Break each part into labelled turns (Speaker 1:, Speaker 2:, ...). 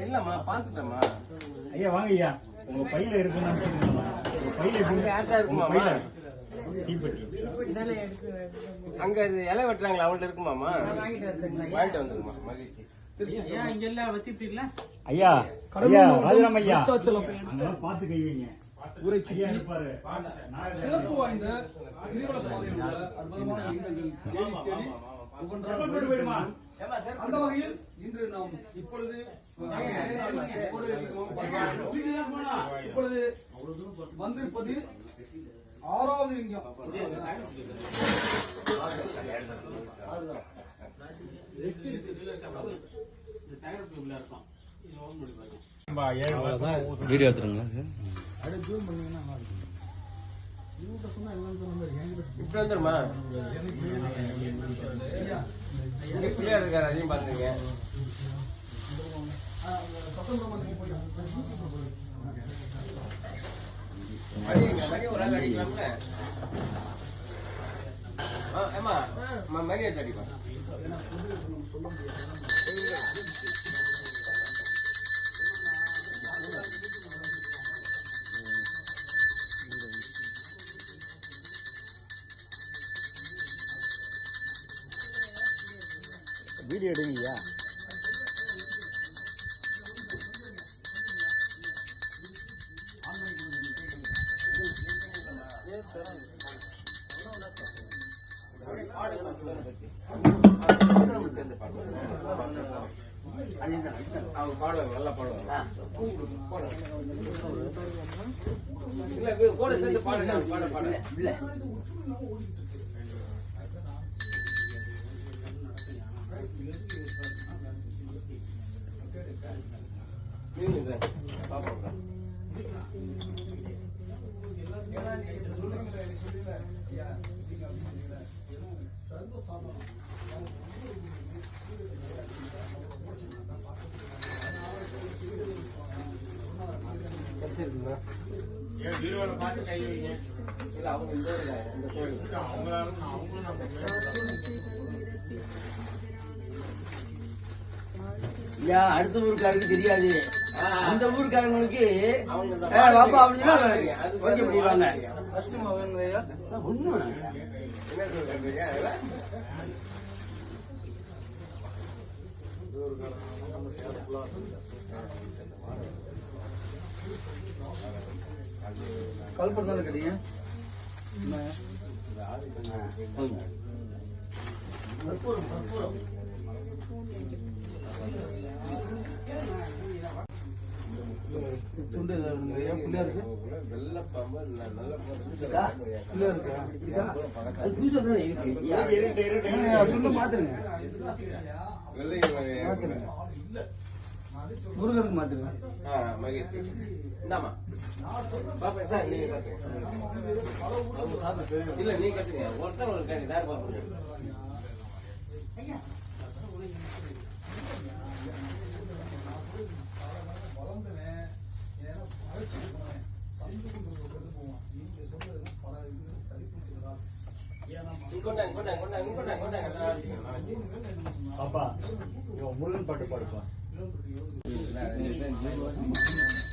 Speaker 1: இல்லம்மா பாத்துட்டேம்மா
Speaker 2: ஐயா வாங்க ஐயா உங்க பையில இருக்குன்னு பையில
Speaker 1: அங்க இலை வெட்டுறாங்களா அவங்கள்ட்ட இருக்குமாமா வாங்கிட்டு வந்துருமா மகிழ்ச்சி
Speaker 2: ஐயா ஐயா ராஜராம் ஐயா
Speaker 3: சிறப்பு வாய்ந்த கிரிவல அற்புதமான அந்த வகையில் இன்று இப்பொழுது. இப்பொழுது வந்திருப்பது ஆறாவது லிங்கம்
Speaker 4: வீடியோ எடுத்துருங்களா
Speaker 1: இப்படி பிள்ளையார் இருக்காரு அதையும் பாத்துருங்க அடிங்க மணி ஒரு ஆள்
Speaker 2: வீடியோ எடுங்கய்யா
Speaker 1: அவங்க பாடுவாங்க நல்லா பாடுவாங்க இல்ல கூட சேர்ந்து பாடுங்க. பாட பாட இல்ல
Speaker 4: ஐயா அடுத்த ஊருக்காருக்கு தெரியாது. அந்த ஊருக்காரங்களுக்கு
Speaker 1: அவங்க இந்த
Speaker 4: ஏ, வாப்பா அப்படின்னா
Speaker 1: அது
Speaker 4: ஓகே
Speaker 1: என்ன பாம்பு, ந- நல்ல பாம்பு.
Speaker 4: அது புதுசா தானே இருக்கு ஐயா.
Speaker 1: வெள்ளை பாம்பு.
Speaker 4: முருகனுக்கு மாத்துங்க
Speaker 1: ஆ, மகிழ்ச்சி. இந்தாம்மா. பாப்பா, சார், நீங்க கட்டுங்க. இல்ல நீ கட்டுங்க ஒருத்தர் ஒரு கட்டி யார் பாப்பா கொண்டாங்க கொண்டாங்க கொண்டாங்க கொண்டாங்க கொண்டாங்க நான் வச்சுக்கிறேன்.
Speaker 2: பாப்பா இவன் முருகன் பாட்டு பாடுப்பா
Speaker 1: Gracias.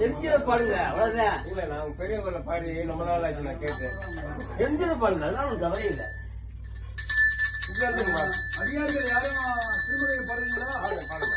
Speaker 4: தெரிஞ்சதை பாடுங்க அவ்வளவுதான்.
Speaker 1: இல்ல நான் பெரியவங்கள பாடி ரொம்ப நாள் ஆச்சு நான் கேட்டேன்.
Speaker 4: தெரிஞ்சதை பாடுங்க அதெல்லாம் ஒன்றும் கவலை இல்லை.
Speaker 1: இப்ப இருக்குமா
Speaker 3: அடியார்கள் யாரும் திருமுறையை பாடுறீங்களா?
Speaker 1: பாடுங்க பாடுங்க.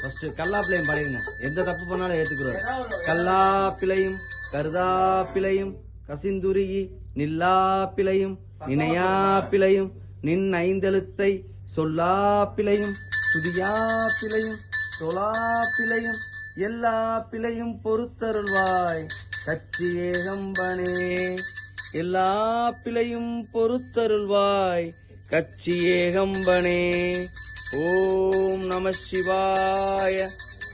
Speaker 5: ஃபர்ஸ்ட் கல்லாப்பிளையும் பாடிருங்க. எந்த தப்பு பண்ணாலும் ஏத்துக்கிறோம்
Speaker 1: ஏதாவது ஒண்ணு
Speaker 5: கல்லாப்பிளையும் கருதாப்பிளையும் கசிந்துருகி நில்லாப்பிளையும் நினையா பிழையும் நின் ஐந்தெழுத்தை சொல்லா பிழையும் துதியா பிழையும் தொழா பிழையும் எல்லா பிழையும் பொறுத்தருள்வாய். கச்சி ஏகம்பனே எல்லா பிழையும் பொறுத்தருள்வாய். கச்சி ஏகம்பனே ஓம் நம சிவாய.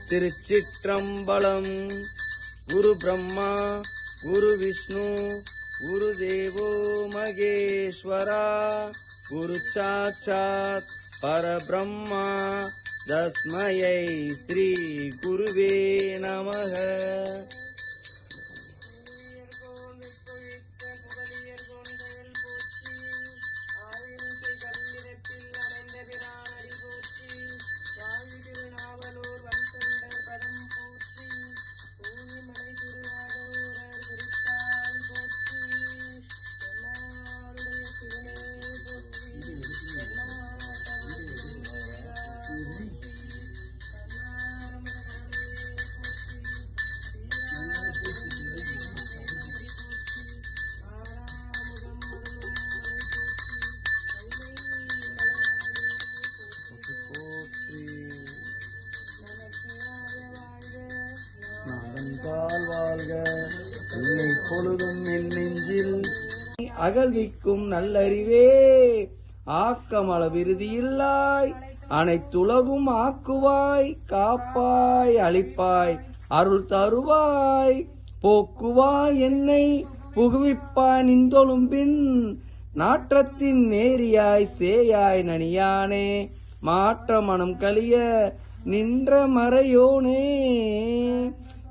Speaker 5: திருச்சிற்றம்பலம். குரு பிரம்மா குரு விஷ்ணு குரு தேவோ மகேஸ்வரா. குரு சாட்சாத் பரபிரம்மா. तस्मयै श्रीगुरुवे नमः। அகழ்விக்கும் நல்லறிவே. ஆக்கமள விருதியில்லாய் அனைத்துலகும் ஆக்குவாய் காப்பாய் அழிப்பாய் அருள் தருவாய் போக்குவாய் என்னை புகுவிப்பாய் நின்றொழும்பின் நாற்றத்தின் நேரியாய் சேயாய் நனியானே. மாற்ற மனம் கழிய நின்ற மறையோனே.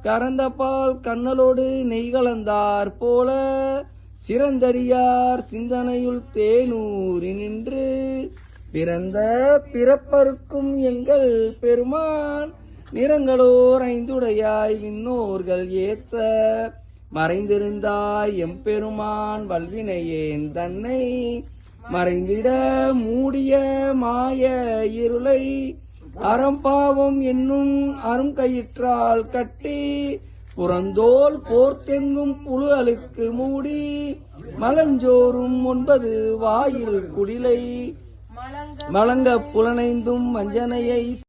Speaker 5: கறந்த பால் கண்ணலோடு நெய் கலந்தார் போல சிறந்தடியார் சிந்தனையுள் தேனூரி நின்று பிறந்த பிறப்பருக்கும் எங்கள் பெருமான் நிறங்களோர் ஐந்துடையாய் விண்ணோர்கள் ஏத்த மறைந்திருந்தாய் எம்பெருமான் வல்வினையேன் தன்னை மறைந்திட மூடிய மாய இருளை அறம்பாவம் என்னும் அரும் கயிற்றால் கட்டி புறந்தோல் போர்த்தெங்கும் புழு அழுக்கு மூடி மலஞ்சோறும் ஒன்பது வாயில் குடிலை. மலங்க புலனைந்தும் வஞ்சனையை